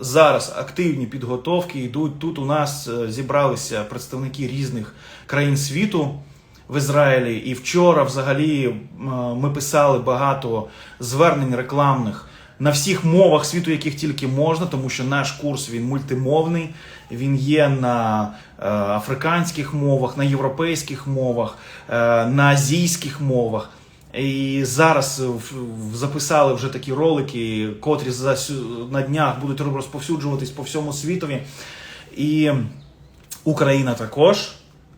зараз активні підготовки йдуть. Тут у нас е, зібралися представники різних країн світу в Ізраїлі. І вчора, взагалі, ми писали багато звернень рекламних на всіх мовах світу, яких тільки можна, тому що наш курс він мультимовний. Він є на е, африканських мовах, на європейських мовах, е, на азійських мовах. І зараз в- записали вже такі ролики, котрі за на днях будуть розповсюджуватись по всьому світові. І Україна також.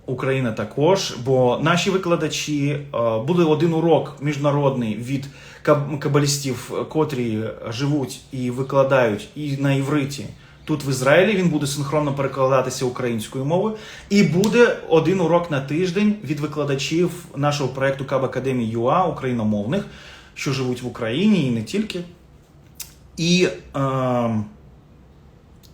Україна також, бо наші викладачі е, буде один урок міжнародний від каб- кабалістів, котрі живуть і викладають і на івриті. Тут в Ізраїлі він буде синхронно перекладатися українською мовою, і буде один урок на тиждень від викладачів нашого проекту Каб Академії ЮА україномовних, що живуть в Україні і не тільки. І е,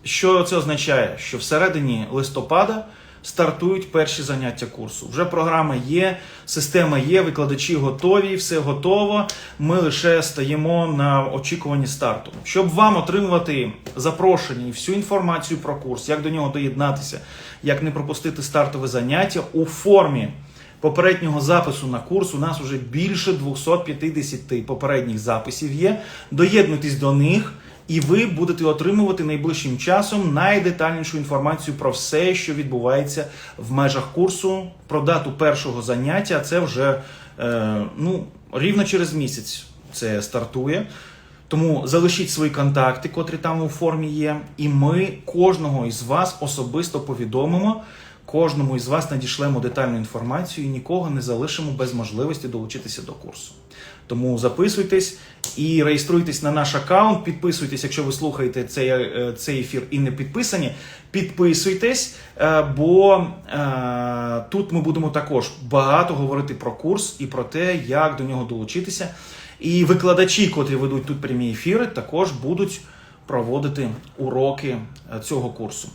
що це означає? Що всередині листопада стартують перші заняття курсу. Вже програма є, система є, викладачі готові, все готово. Ми лише стаємо на очікуванні старту. Щоб вам отримувати запрошення і всю інформацію про курс, як до нього доєднатися, як не пропустити стартове заняття у формі. Попереднього запису на курс у нас вже більше 250 попередніх записів є. Доєднуйтесь до них, і ви будете отримувати найближчим часом найдетальнішу інформацію про все, що відбувається в межах курсу, про дату першого заняття. Це вже е, ну, рівно через місяць це стартує. Тому залишіть свої контакти, котрі там у формі є, і ми кожного із вас особисто повідомимо. Кожному із вас надішлемо детальну інформацію і нікого не залишимо без можливості долучитися до курсу. Тому записуйтесь і реєструйтесь на наш аккаунт. Підписуйтесь, якщо ви слухаєте цей, е, цей ефір і не підписані. Підписуйтесь, е, бо е, тут ми будемо також багато говорити про курс і про те, як до нього долучитися. І викладачі, котрі ведуть тут прямі ефіри, також будуть проводити уроки цього курсу.